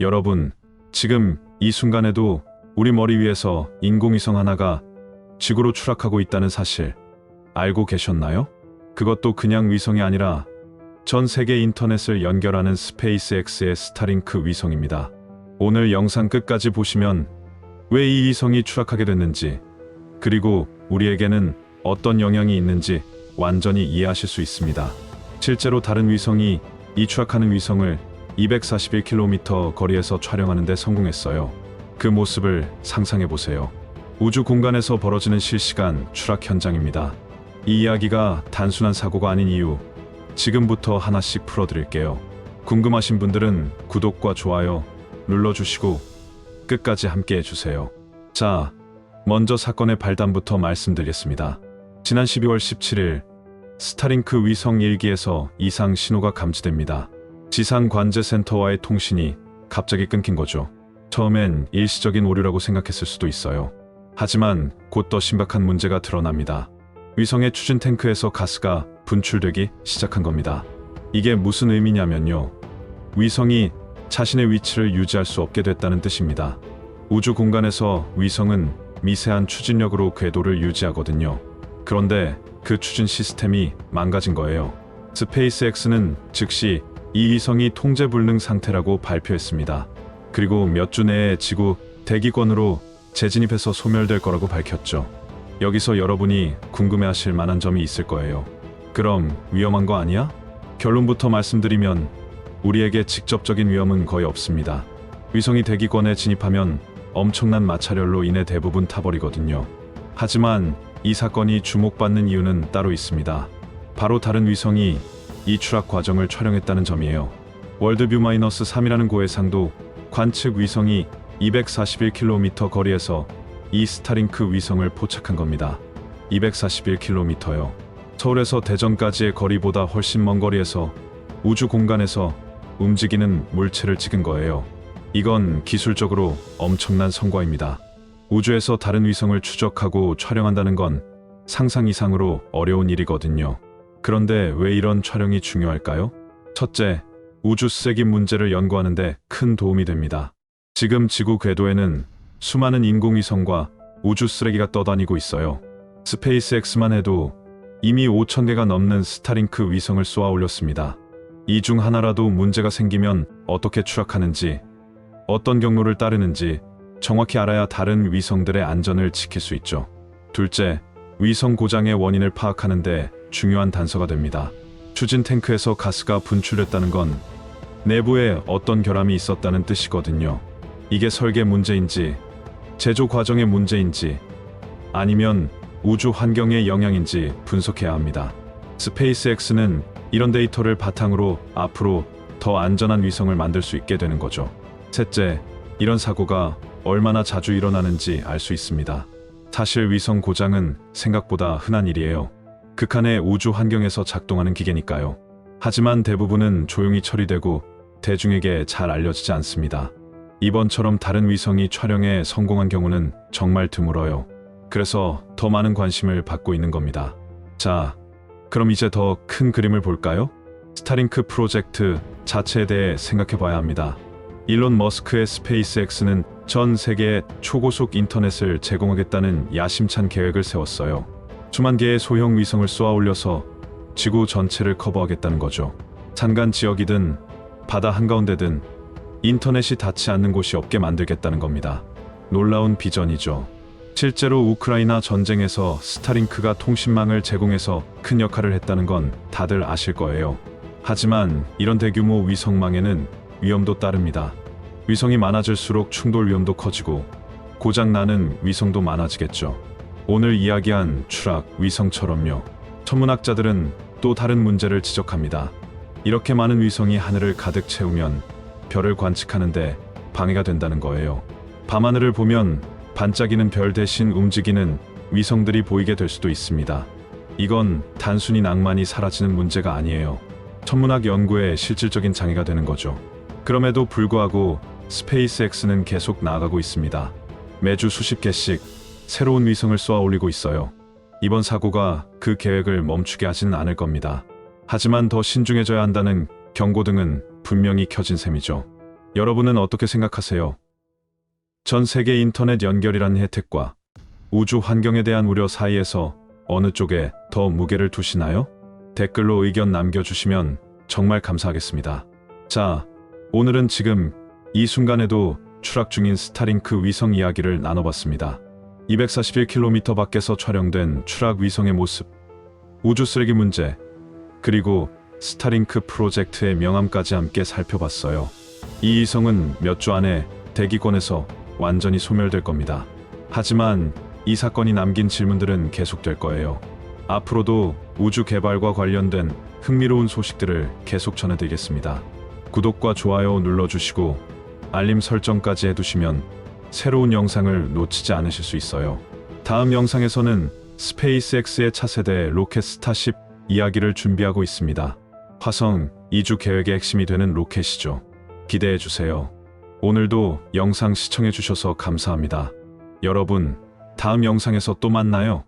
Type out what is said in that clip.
여러분, 지금 이 순간에도 우리 머리 위에서 인공위성 하나가 지구로 추락하고 있다는 사실 알고 계셨나요? 그것도 그냥 위성이 아니라 전 세계 인터넷을 연결하는 스페이스X의 스타링크 위성입니다. 오늘 영상 끝까지 보시면 왜 이 위성이 추락하게 됐는지 그리고 우리에게는 어떤 영향이 있는지 완전히 이해하실 수 있습니다. 실제로 다른 위성이 이 추락하는 위성을 241km 거리에서 촬영하는 데 성공했어요. 그 모습을 상상해 보세요. 우주 공간에서 벌어지는 실시간 추락 현장입니다. 이 이야기가 단순한 사고가 아닌 이유 지금부터 하나씩 풀어드릴게요. 궁금하신 분들은 구독과 좋아요 눌러주시고 끝까지 함께 해주세요. 자, 먼저 사건의 발단부터 말씀드리겠습니다. 지난 12월 17일 스타링크 위성 1기에서 이상 신호가 감지됩니다. 지상 관제 센터와의 통신이 갑자기 끊긴 거죠. 처음엔 일시적인 오류라고 생각했을 수도 있어요. 하지만 곧 더 심각한 문제가 드러납니다. 위성의 추진 탱크에서 가스가 분출되기 시작한 겁니다. 이게 무슨 의미냐면요. 위성이 자신의 위치를 유지할 수 없게 됐다는 뜻입니다. 우주 공간에서 위성은 미세한 추진력으로 궤도를 유지하거든요. 그런데 그 추진 시스템이 망가진 거예요. 스페이스X는 즉시 이 위성이 통제 불능 상태라고 발표했습니다. 그리고 몇 주 내에 지구 대기권으로 재진입해서 소멸될 거라고 밝혔죠. 여기서 여러분이 궁금해하실 만한 점이 있을 거예요. 그럼 위험한 거 아니야? 결론부터 말씀드리면 우리에게 직접적인 위험은 거의 없습니다. 위성이 대기권에 진입하면 엄청난 마찰열로 인해 대부분 타버리거든요. 하지만 이 사건이 주목받는 이유는 따로 있습니다. 바로 다른 위성이 이 추락 과정을 촬영했다는 점이에요. 월드뷰 마이너스 3이라는 고해상도 관측 위성이 241km 거리에서 이 스타링크 위성을 포착한 겁니다. 241km요. 서울에서 대전까지의 거리보다 훨씬 먼 거리에서 우주 공간에서 움직이는 물체를 찍은 거예요. 이건 기술적으로 엄청난 성과입니다. 우주에서 다른 위성을 추적하고 촬영한다는 건 상상 이상으로 어려운 일이거든요. 그런데 왜 이런 촬영이 중요할까요? 첫째, 우주 쓰레기 문제를 연구하는데 큰 도움이 됩니다. 지금 지구 궤도에는 수많은 인공위성과 우주 쓰레기가 떠다니고 있어요. 스페이스X만 해도 이미 5천 개가 넘는 스타링크 위성을 쏘아 올렸습니다. 이 중 하나라도 문제가 생기면 어떻게 추락하는지, 어떤 경로를 따르는지 정확히 알아야 다른 위성들의 안전을 지킬 수 있죠. 둘째, 위성 고장의 원인을 파악하는데 중요한 단서가 됩니다. 추진 탱크에서 가스가 분출됐다는 건 내부에 어떤 결함이 있었다는 뜻이거든요. 이게 설계 문제인지, 제조 과정의 문제인지, 아니면 우주 환경의 영향인지 분석해야 합니다. 스페이스X는 이런 데이터를 바탕으로 앞으로 더 안전한 위성을 만들 수 있게 되는 거죠. 셋째, 이런 사고가 얼마나 자주 일어나는지 알 수 있습니다. 사실 위성 고장은 생각보다 흔한 일이에요. 극한의 우주 환경에서 작동하는 기계니까요. 하지만 대부분은 조용히 처리되고 대중에게 잘 알려지지 않습니다. 이번처럼 다른 위성이 촬영에 성공한 경우는 정말 드물어요. 그래서 더 많은 관심을 받고 있는 겁니다. 자, 그럼 이제 더 큰 그림을 볼까요? 스타링크 프로젝트 자체에 대해 생각해 봐야 합니다. 일론 머스크의 스페이스X는 전 세계에 초고속 인터넷을 제공하겠다는 야심찬 계획을 세웠어요. 수만 개의 소형 위성을 쏘아 올려서 지구 전체를 커버하겠다는 거죠. 산간 지역이든 바다 한가운데든 인터넷이 닿지 않는 곳이 없게 만들겠다는 겁니다. 놀라운 비전이죠. 실제로 우크라이나 전쟁에서 스타링크가 통신망을 제공해서 큰 역할을 했다는 건 다들 아실 거예요. 하지만 이런 대규모 위성망에는 위험도 따릅니다. 위성이 많아질수록 충돌 위험도 커지고 고장 나는 위성도 많아지겠죠. 오늘 이야기한 추락 위성처럼요. 천문학자들은 또 다른 문제를 지적합니다. 이렇게 많은 위성이 하늘을 가득 채우면 별을 관측하는데 방해가 된다는 거예요. 밤하늘을 보면 반짝이는 별 대신 움직이는 위성들이 보이게 될 수도 있습니다. 이건 단순히 낭만이 사라지는 문제가 아니에요. 천문학 연구에 실질적인 장애가 되는 거죠. 그럼에도 불구하고 스페이스X는 계속 나아가고 있습니다. 매주 수십 개씩 새로운 위성을 쏘아 올리고 있어요. 이번 사고가 그 계획을 멈추게 하지는 않을 겁니다. 하지만 더 신중해져야 한다는 경고등은 분명히 켜진 셈이죠. 여러분은 어떻게 생각하세요? 전 세계 인터넷 연결이라는 혜택과 우주 환경에 대한 우려 사이에서 어느 쪽에 더 무게를 두시나요? 댓글로 의견 남겨주시면 정말 감사하겠습니다. 자, 오늘은 지금 이 순간에도 추락 중인 스타링크 위성 이야기를 나눠봤습니다. 241km 밖에서 촬영된 추락 위성의 모습, 우주 쓰레기 문제, 그리고 스타링크 프로젝트의 명암까지 함께 살펴봤어요. 이 위성은 몇 주 안에 대기권에서 완전히 소멸될 겁니다. 하지만 이 사건이 남긴 질문들은 계속될 거예요. 앞으로도 우주 개발과 관련된 흥미로운 소식들을 계속 전해드리겠습니다. 구독과 좋아요 눌러주시고 알림 설정까지 해두시면 새로운 영상을 놓치지 않으실 수 있어요. 다음 영상에서는 스페이스X의 차세대 로켓 스타쉽 이야기를 준비하고 있습니다. 화성 이주 계획의 핵심이 되는 로켓이죠. 기대해 주세요. 오늘도 영상 시청해 주셔서 감사합니다. 여러분, 다음 영상에서 또 만나요.